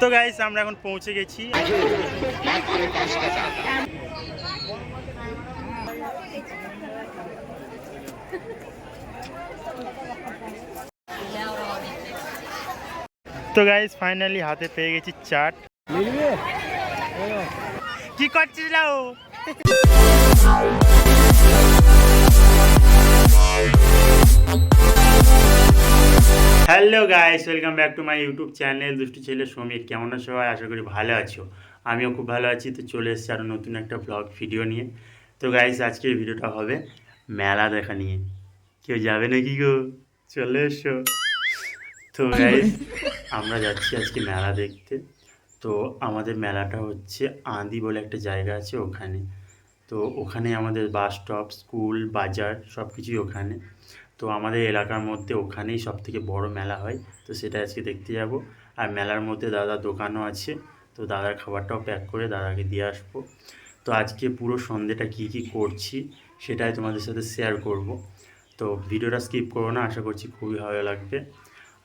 তো গাইস আমরা এখন পৌঁছে গেছি। তো গাইস ফাইনালি হাতে পেয়ে গেছি চাট। কি করছিস লাউ? Hello guys, welcome back to my YouTube channel. দুষ্টু ছেলে সমীর, কেমন আছো সবাই? আশা করি ভালো আছো। আমিও খুব ভালো আছি। তো চলে এসেছি আরও নতুন একটা ব্লগ ভিডিও নিয়ে। তো গাইস আজকের ভিডিওটা হবে মেলা দেখা নিয়ে। কেউ যাবে নাকি গো? চলে এসো। তো গাইস, আমরা যাচ্ছি আজকে মেলা দেখতে। তো আমাদের মেলাটা হচ্ছে আদি বলে একটা জায়গা আছে ওখানে। তো ওখানে আমাদের বাস স্টপ স্কুল বাজার সব কিছুই ওখানে। তো আমাদের এলাকার মধ্যে ওখানেই সব থেকে বড় মেলা হয়, তো সেটা আজকে দেখতে যাব। আর মেলার মধ্যে দাদার দোকানও আছে, তো দাদার খাবারটাও প্যাক করে দাদাকে দিয়ে আসব। তো আজকে পুরো সন্ধেটা কী কী করছি সেটাই তোমাদের সাথে শেয়ার করব। তো ভিডিওটা স্কিপ করব না, আশা করছি খুবই ভালো লাগবে।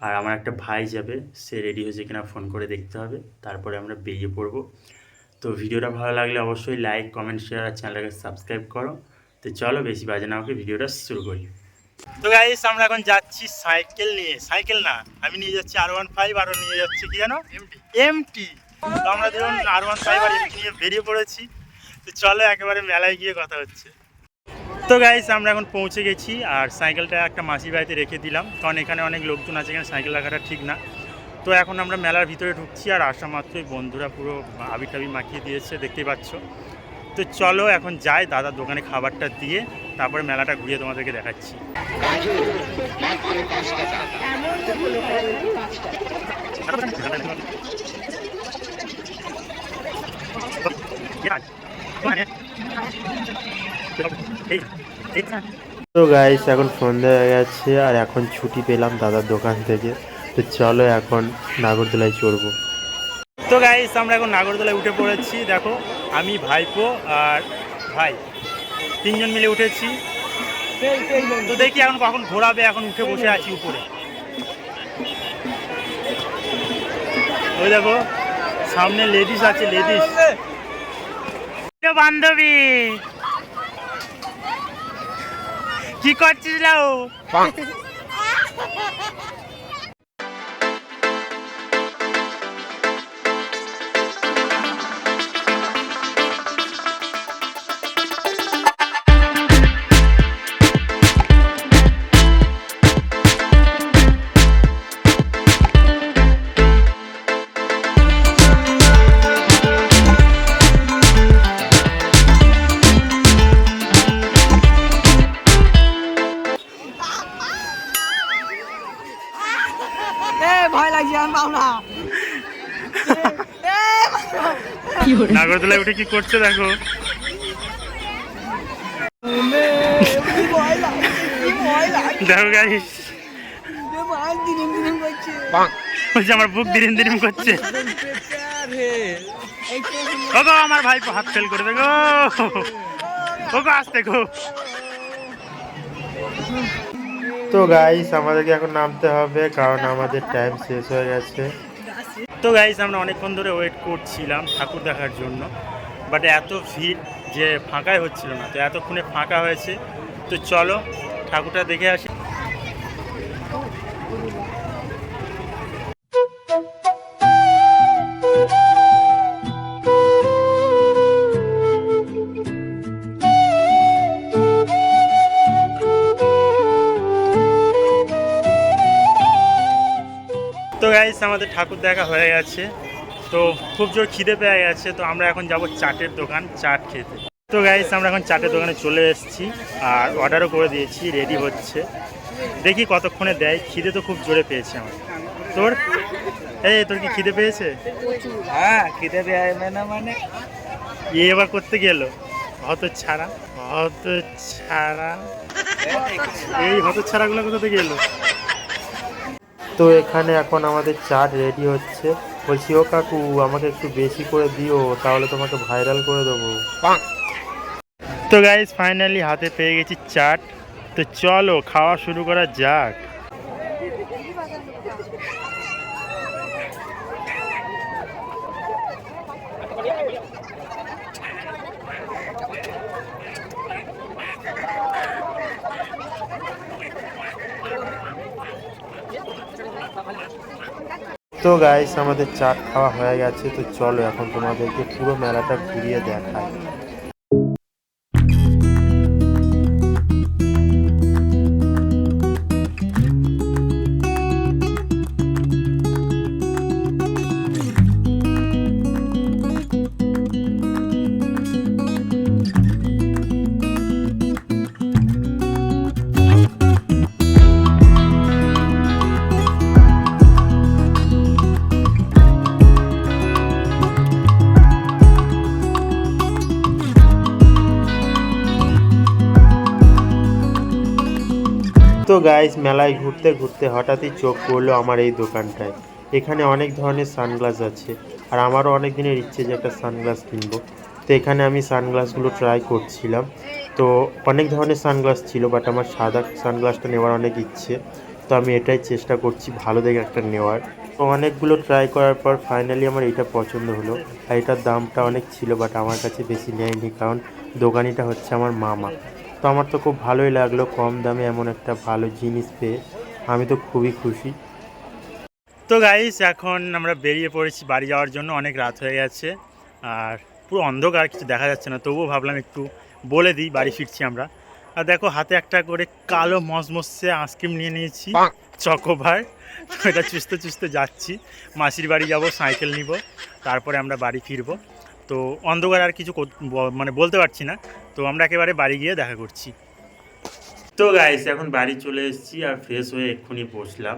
আর আমার একটা ভাই যাবে, সে রেডি হয়েছে কিনা ফোন করে দেখতে হবে, তারপরে আমরা বেরিয়ে পড়ব। তো ভিডিওটা ভালো লাগলে অবশ্যই লাইক কমেন্ট শেয়ার আর চ্যানেলটাকে সাবস্ক্রাইব করো। তো চলো বেশি বাজে না, ওকে ভিডিওটা শুরু করি। তো গাইস আমরা এখন যাচ্ছি সাইকেল নিয়ে। সাইকেল না আমি নিয়ে যাচ্ছি আর ওয়ান ফাইভ আরও নিয়ে যাচ্ছি কি জানো? এমটি তো আমরা ধরুন আর ওয়ান ফাইভ আর এমটি নিয়ে বেরিয়ে পড়েছি। তো চলো একেবারে মেলায় গিয়ে কথা হচ্ছে। তো গাইস আমরা এখন পৌঁছে গেছি আর সাইকেলটা একটা মাসির বাড়িতে রেখে দিলাম। কারণ এখানে অনেক লোকজন আছে এখানে সাইকেল রাখাটা ঠিক না। তো এখন আমরা মেলার ভিতরে ঢুকছি আর আসা মাত্রই বন্ধুরা পুরো আবি টাবি মাখিয়ে দিয়েছে দেখতেই পাচ্ছ। তো চলো এখন যাই দাদার দোকানে খাবারটা দিয়ে। তারপরে মেলাটা ঘুরিয়ে তোমাদেরকে দেখাচ্ছি। তো গাইস এখন সন্ধ্যা হয়ে গেছে আর এখন ছুটি পেলাম দাদার দোকান থেকে। তো চলো এখন নাগরদোলায় চড়বো। তো গাইস আমরা এখন নাগরদোলায় উঠে পড়েছি। দেখো আমি ভাইপো আর ভাই। তিনজন মিলে উঠেছি। তো দেখি এখন কখন ঘোরাবে এখন উঠে বসে আছি উপরে। ওই দেখো সামনে লেডিস আছে লেডিস বান্ধবী কি করছিস লাউ? এ ভয় লাগছে আমি পাও না। নাগরদোলায় উঠে কি করছে দেখো। দেখো গাইস এ ভাই দিন দিন করছে। বলছে আমার বুক ওগো আমার ভাই হাত ফেল করে দেখো ওগো আসতে গো। তো গাইস আমাদেরকে এখন নামতে হবে, কারণ আমাদের টাইম শেষ হয়ে গেছে। তো গাইস আমরা অনেকক্ষণ ধরে ওয়েট করছিলাম ঠাকুর দেখার জন্য বাট এত ভিড় যে ফাঁকাই হচ্ছিল না, তো এতক্ষণে ফাঁকা হয়েছে। তো চলো, ঠাকুরটা দেখে আসি। তো গাইস আমাদের ঠাকুর দেখা হয়ে গেছে। তো খুব জোর খিদে পেয়ে গেছে তো আমরা এখন যাব চাটের দোকান চাট খেতে। তো গাইস আমরা এখন চাটের দোকানে চলে এসেছি আর অর্ডারও করে দিয়েছি রেডি হচ্ছে। দেখি কতক্ষণে দেয় খিদে তো খুব জোরে পেয়েছে আমার। তোর? এই তোর কি খিদে পেয়েছে? হ্যাঁ খিদে পেয়ে না মানে? এ এবার করতে গেল। হত ছাড়া হত ছাড়া এই হত ছাড়াগুলো কোথাতে গেল তো এখানে এখন আমাদের চাট রেডি হচ্ছে। বলছি, ও কাকু, আমাকে একটু বেশি করে দিও, তাহলে তোমাকে ভাইরাল করে দেবো। তো গাইজ ফাইনালি হাতে পেয়ে গেছি চাট। তো চলো, খাওয়া শুরু করা যাক। তো গাইস আমাদের চাট খাওয়া হয়ে গেছে, তো চলো এখন তোমাদেরকে পুরো মেলাটা ঘুরিয়ে দেখাই। তো গাইস মেলায় ঘুরতে ঘুরতে হঠাৎই চোখ পড়ল আমার এই দোকানটায়। এখানে অনেক ধরনের সানগ্লাস আছে। আর আমারও অনেক দিনের ইচ্ছে যে একটা সানগ্লাস কিনবো। তো এখানে আমি সানগ্লাসগুলো ট্রাই করছিলাম। তো অনেক ধরনের সানগ্লাস ছিল বাট আমার সাদা সানগ্লাসটা নেওয়ার অনেক ইচ্ছে। তো আমি এটাই চেষ্টা করছি ভালো দেখে একটা নেওয়ার। তো অনেকগুলো ট্রাই করার পর ফাইনালি আমার এটা পছন্দ হলো। আর এটার দামটা অনেক ছিল বাট আমার কাছে বেশি নেয়নি, কারণ দোকানিটা হচ্ছে আমার মামা। তো আমার তো খুব ভালোই লাগল কম দামে এমন একটা ভালো জিনিস পেয়ে। আমি তো খুবই খুশি। তো গাইস এখন আমরা বেরিয়ে পড়েছি বাড়ি যাওয়ার জন্য অনেক রাত হয়ে গেছে। আর পুরো অন্ধকার কিছু দেখা যাচ্ছে না তবুও ভাবলাম একটু বলে দিই বাড়ি ফিরছি আমরা। আর দেখো হাতে একটা করে কালো মসমসে আইসক্রিম নিয়ে নিয়েছি চকোভার এটা চুষতে চুষতে যাচ্ছি। মাসির বাড়ি যাব সাইকেল নিব তারপরে আমরা বাড়ি ফিরবো। তো অন্ধকার আর কিছু মানে বলতে পারছি না। তো আমরা একেবারে বাড়ি গিয়ে দেখা করছি। তো গাইস এখন বাড়ি চলে এসেছি আর ফ্রেশ হয়ে এক্ষুনি বসলাম।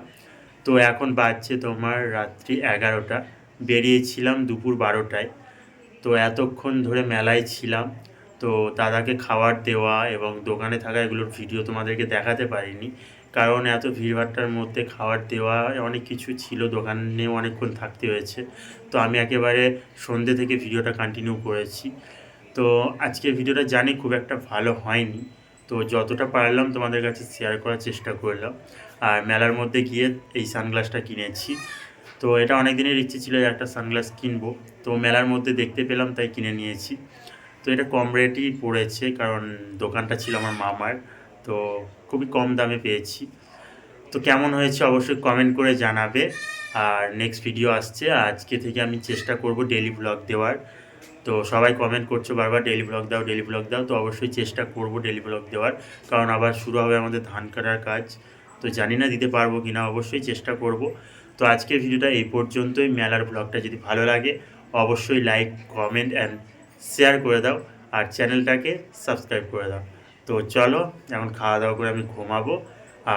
তো এখন বাজছে তোমার রাত্রি এগারোটা। বেরিয়েছিলাম দুপুর বারোটায়। তো এতক্ষণ ধরে মেলায় ছিলাম। তো দাদাকে খাবার দেওয়া এবং দোকানে থাকা এগুলোর ভিডিও তোমাদেরকে দেখাতে পারিনি। কারণ এত ভিড়ভাট্টার মধ্যে খাবার দেওয়া, অনেক কিছু ছিল দোকানেও অনেকক্ষণ থাকতে হয়েছে। তো আমি একেবারে সন্ধ্যে থেকে ভিডিওটা কন্টিনিউ করেছি। তো আজকের ভিডিওটা জানি খুব একটা ভালো হয়নি। তো যতটা পারলাম তোমাদের কাছে শেয়ার করার চেষ্টা করলাম। আর মেলার মধ্যে গিয়ে এই সানগ্লাসটা কিনেছি। তো এটা অনেক দিনের ইচ্ছে ছিল একটা সানগ্লাস কিনবো। তো মেলার মধ্যে দেখতে পেলাম, তাই কিনে নিয়েছি। তো এটা কম রেটই পড়েছে, কারণ দোকানটা ছিল আমার মামার। তো খুবই কম দামে পেয়েছি। তো কেমন হয়েছে অবশ্যই কমেন্ট করে জানাবে। আর নেক্সট ভিডিও আসছে। আজকে থেকে আমি চেষ্টা করব ডেলি ব্লগ দেওয়ার। তো সবাই কমেন্ট করছ বারবার ডেলি ব্লগ দাও ডেলি ব্লগ দাও। তো অবশ্যই চেষ্টা করব ডেলি ব্লগ দেওয়ার। কারণ আবার শুরু হবে আমাদের ধান কাটার কাজ। তো জানি না দিতে পারব কি না অবশ্যই চেষ্টা করব। তো আজকের ভিডিওটা এই পর্যন্তই। মেলার ব্লগটা যদি ভালো লাগে, অবশ্যই লাইক কমেন্ট অ্যান্ড শেয়ার করে দাও। আর চ্যানেলটাকে সাবস্ক্রাইব করে দাও। তো চলো, এখন খাওয়া দাওয়া করে আমি ঘুমাবো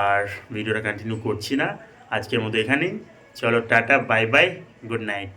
আর ভিডিওটা কন্টিনিউ করছি না। আজকের মতো এখানেই। চলো, tata bye bye good night